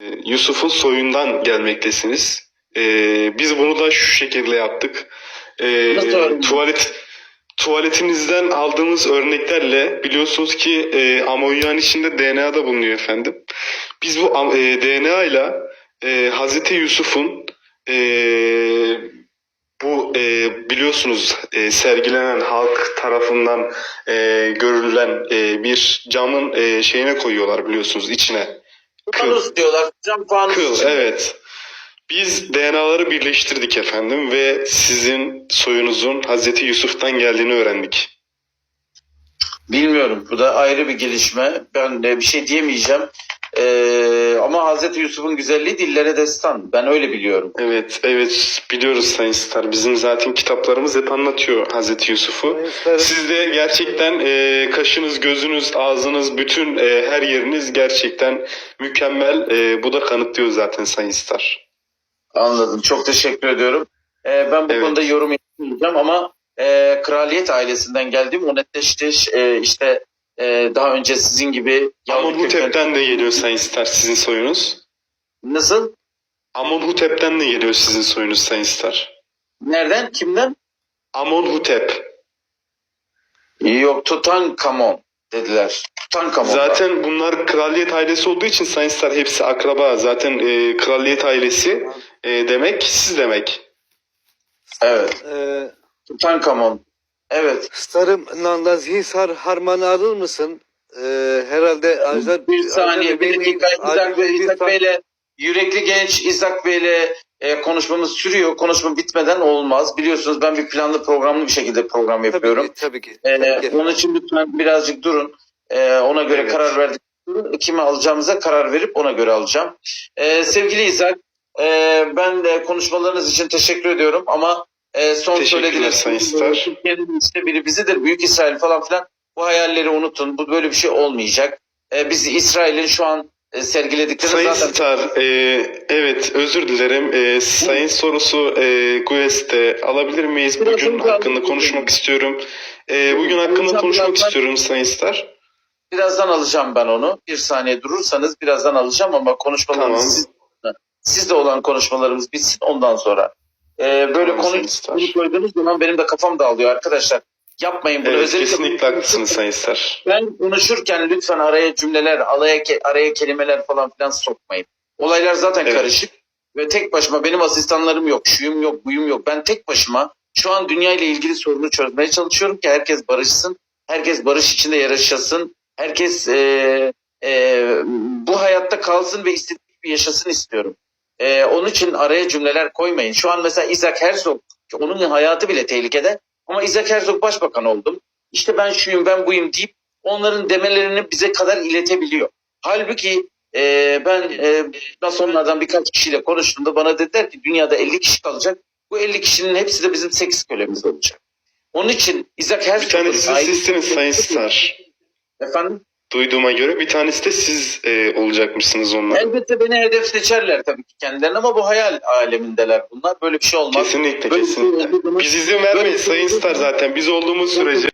Ee, Yusuf'un soyundan gelmektesiniz. Ee, biz bunu da şu şekilde yaptık. Ee, Nasıl tuvalet tuvaletinizden aldığımız örneklerle biliyorsunuz ki e, amonyan içinde DNA da bulunuyor efendim. Biz bu am- e, DNA ile e, Hazreti Yusuf'un e, bu e, biliyorsunuz e, sergilenen halk tarafından e, görülen e, bir camın e, şeyine koyuyorlar biliyorsunuz içine. Kıl. Fanus diyorlar. Cam fanus. Kıl için. evet. Biz DNA'ları birleştirdik efendim ve sizin soyunuzun Hazreti Yusuf'tan geldiğini öğrendik. Bilmiyorum. Bu da ayrı bir gelişme. Ben de bir şey diyemeyeceğim. Ee, ama Hazreti Yusuf'un güzelliği dillere destan. Ben öyle biliyorum. Evet, evet biliyoruz Sayın Star. Bizim zaten kitaplarımız hep anlatıyor Hazreti Yusuf'u. Siz de gerçekten e, kaşınız, gözünüz, ağzınız, bütün e, her yeriniz gerçekten mükemmel. E, bu da kanıtlıyor zaten Sayın Star. Anladım. Çok teşekkür ediyorum. Ee, ben bu Evet. konuda yorum yapmayacağım ama e, kraliyet ailesinden geldim. O netleşti. E, işte e, daha önce sizin gibi Amonhotep'ten de geliyor Sayın Star sizin soyunuz. Nasıl? Amonhotep'ten de geliyor sizin soyunuz Sayın Star. Nereden? Kimden? Amonhotep. Yok Tutankamon dediler. Tutankamon. Zaten bunlar kraliyet ailesi olduğu için Sayın Star hepsi akraba. Zaten e, kraliyet ailesi e, demek siz demek. Evet. Ee, Tutankamon. Evet. Starım Nandazhisar Harman'ı alır mısın? Ee, herhalde Ajdar... Bir saniye bir dakika Bey, İshak Bey'le yürekli genç İshak Bey'le e, konuşmamız sürüyor. Konuşma bitmeden olmaz. Biliyorsunuz ben bir planlı programlı bir şekilde program Tabii yapıyorum. ki, tabii ki. Ee, Tabii ki. onun için lütfen birazcık durun. Ee, ona göre Evet. karar verdik. Kimi alacağımıza karar verip ona göre alacağım. Ee, sevgili İshak, e, ben de konuşmalarınız için teşekkür ediyorum ama e, son söylediğiniz Sayın Star. Türkiye'nin işte biri bizidir, Büyük İsrail falan filan. Bu hayalleri unutun. Bu böyle bir şey olmayacak. E, biz İsrail'in şu an e, sergiledikleri Sayın zaten Star, e, evet özür dilerim. E, sayın sorusu e, Guest'te alabilir miyiz? Bugün hakkında konuşmak istiyorum. E, bugün hakkında konuşmak birazdan- istiyorum Sayın Star. birazdan alacağım ben onu. Bir saniye durursanız birazdan alacağım ama konuşmalarımız Tamam. siz, sizde olan konuşmalarımız bitsin ondan sonra. E, böyle Tamam, Sayın konu Star. Bunu koyduğunuz zaman benim de kafam dağılıyor arkadaşlar. Yapmayın bunu. Evet, Özellikle kesinlikle haklısınız Sayın Star. Ben konuşurken lütfen araya cümleler, araya, araya kelimeler falan filan sokmayın. Olaylar zaten Evet. karışık ve tek başıma benim asistanlarım yok, şuyum yok, buyum yok. Ben tek başıma şu an dünya ile ilgili sorunu çözmeye çalışıyorum ki herkes barışsın, herkes barış içinde yaşasın, herkes eee, eee, bu hayatta kalsın ve istediği gibi yaşasın istiyorum. Eee, onun için araya cümleler koymayın. Şu an mesela Isaac Herzog, onun hayatı bile tehlikede ama Isaac Herzog başbakan oldum. İşte ben şuyum ben buyum deyip onların demelerini bize kadar iletebiliyor. Halbuki e, ben e, masonlardan birkaç kişiyle konuştuğumda bana dediler ki dünyada 50 kişi kalacak. Bu 50 kişinin hepsi de bizim seks kölemiz olacak. Onun için Isaac Bir Herzog'un tanesi sizsiniz Sayın Star. Efendim? Duyduğuma göre bir tanesi de siz e, olacakmışsınız onlar. Elbette beni hedef seçerler tabii ki kendilerine ama bu hayal alemindeler bunlar. Böyle bir şey olmaz. Kesinlikle şey kesinlikle. zaman- Biz izin vermeyiz şey Sayın olduğu Star zaten. Biz olduğumuz sürece